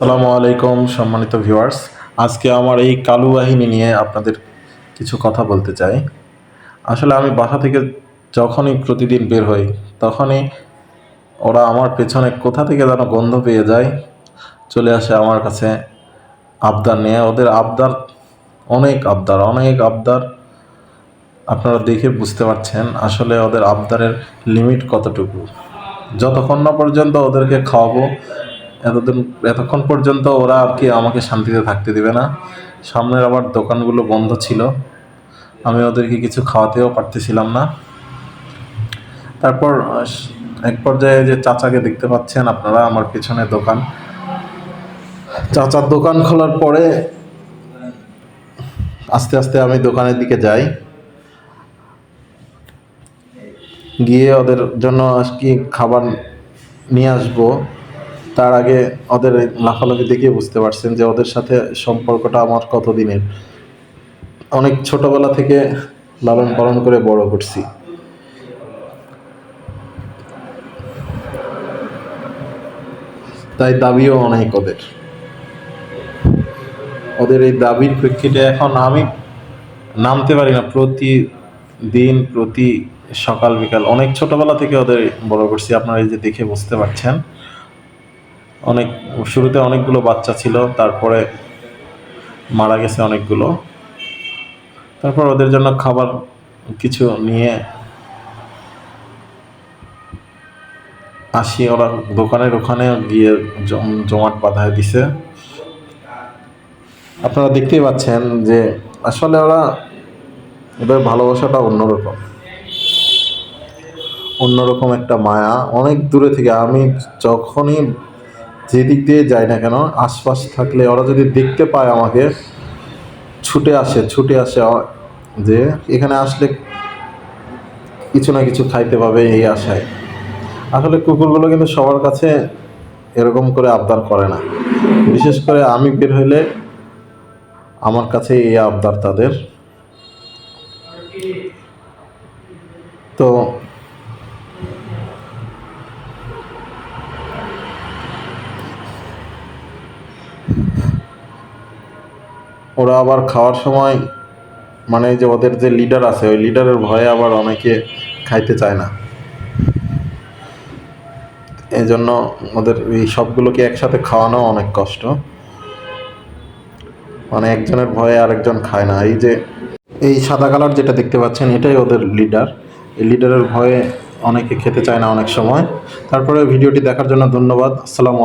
আসসালামু আলাইকুম, সম্মানিত ভিউয়ার্স। আজকে আমার এই কালু বাহিনী নিয়ে আপনাদের কিছু কথা বলতে চাই। আসলে আমি বাসা থেকে যখনই প্রতিদিন বের হই, তখনই ওরা আমার পেছনে কোথা থেকে যেন গন্ধ পেয়ে যায়, চলে আসে আমার কাছে আবদার নিয়ে। ওদের আবদার অনেক আবদার অনেক আবদার আপনারা দেখে বুঝতে পারছেন আসলে ওদের আবদারের লিমিট কতটুকু। যতক্ষণ না পর্যন্ত ওদেরকে খাওয়াবো এতদিন, এতক্ষণ পর্যন্ত ওরা আর কি আমাকে শান্তিতে থাকতে দিবে না। সামনের আবার দোকানগুলো বন্ধ ছিল। আমি ওদেরকে কিছু খাওয়াতেও পারতেছিলাম না। তারপর এক পর্যায়ে যে চাচাকে দেখতে পাচ্ছেন আপনারা, আমার পেছনে দোকান। চাচার দোকান খোলার পরে আস্তে আস্তে আমি দোকানের দিকে যাই। গিয়ে ওদের জন্য আজকে খাবার নিয়ে আসব। তার আগে ওদের লাফালাফি দেখে বুঝতে পারছেন যে ওদের সাথে সম্পর্কটা আমার কতদিনের। অনেক ছোটবেলা থেকে লালন পালন করে বড় করছি। তাই দাবিও অনেক ওদের। ওদের এই দাবির প্রেক্ষিতে এখন আমি নামতে পারি না। প্রতি দিন প্রতি সকাল, বিকাল অনেক ছোটবেলা থেকে ওদের বড় করছি। আপনারা এই যে দেখে বুঝতে পারছেন। অনেক, শুরুতে অনেকগুলো বাচ্চা ছিল, তারপরে মারা গেছে অনেকগুলো। তারপর ওদের জন্য খাবার কিছু নিয়ে আসি। ওরা দোকানের ওখানে গিয়ে জম- জমাট বাঁধায় দিছে। আপনারা দেখতেই পাচ্ছেন যে আসলে ওরা ওদের ভালোবাসাটা অন্যরকম। অন্যরকম একটা মায়া। অনেক দূরে থেকে আমি যখনই যেদিক দিয়ে যাই না কেন, আশপাশ থাকলে ওরা যদি দেখতে পায় আমাকে, ছুটে আসে ছুটে আসে যে এখানে আসলে কিছু না কিছু খাইতে পাবে এই আশায়। আসলে কুকুরগুলো কিন্তু সবার কাছে এরকম করে আবদার করে না। বিশেষ করে আমি বের হইলে আমার কাছে এই আবদার তাদের। তো ওরা আবার খাওয়ার সময় মানে যে ওদের যে লিডার আছে, ওই লিডারের ভয়ে আবার অনেকে খাইতে চায় না। এই জন্য ওদের এই সবগুলোকে একসাথে খাওয়ানো অনেক কষ্ট। মানে একজনের ভয়ে আরেকজন খায় না। এই যে এই সাদা কালার যেটা দেখতে পাচ্ছেন, এটাই ওদের লিডার এই লিডারের ভয়ে অনেকে খেতে চায় না অনেক সময়। তারপরে ভিডিওটি দেখার জন্য ধন্যবাদ। আসসালামু